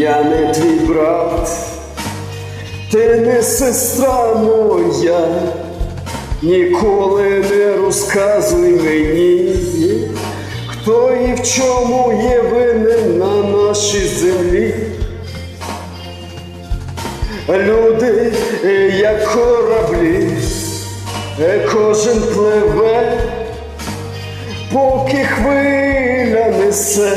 я не твій брат, ти не сестра моя, ніколи не розказуй мені, хто і в чому є винен на нашій землі. Люди, е, як кораблі, е, кожен пливе, поки хвиля несе,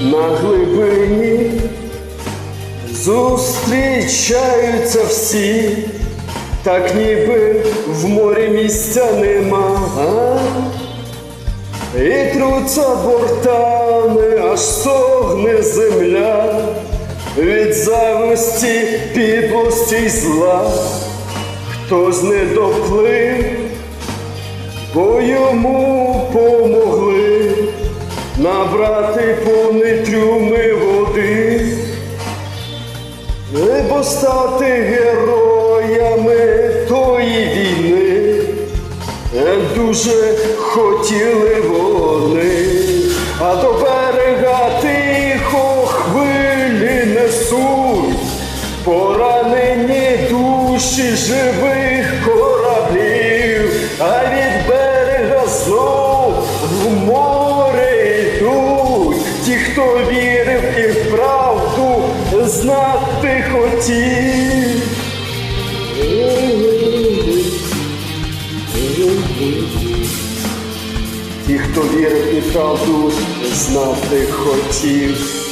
На глибині зустрічаються всі, так ніби в морі місця нема. І труться бортами, аж стогне земля від зависті, підлості й зла. Хтось не доплив, бо йому помогли набрати бо стати героями тої війни. Дуже хотіли вони, а до берега тихо хвилі несуть, поранені душі живих знати хотів. Ті, хто вірив і правду знати хотів.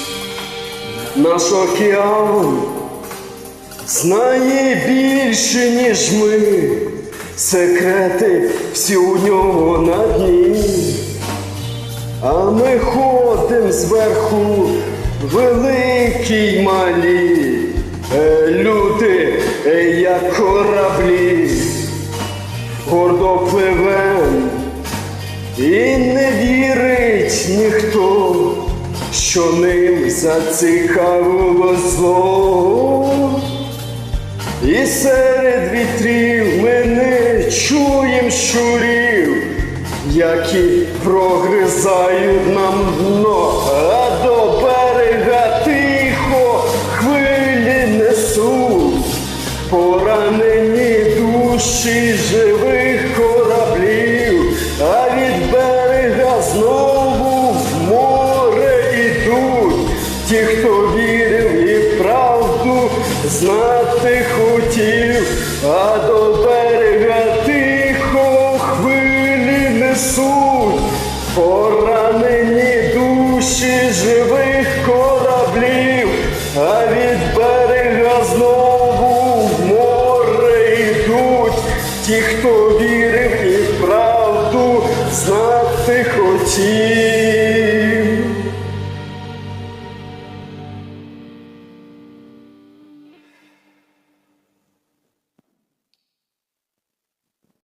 Наш океан знає більше, ніж ми. Секрети всі у нього на дні. А ми ходим зверху, великі й малі, е, люди, е, як кораблі, гордо пливем, і не вірить ніхто, що ним зацікавило зло. І серед вітрів ми не чуєм щурів, які прогризають нам поранені душі живих кораблів, а від берега знову в море ідуть, ті, хто вірив і правду знати хотів, а до берега тихо хвилі несуть, поранені душі живих кораблів, а від ті, хто вірив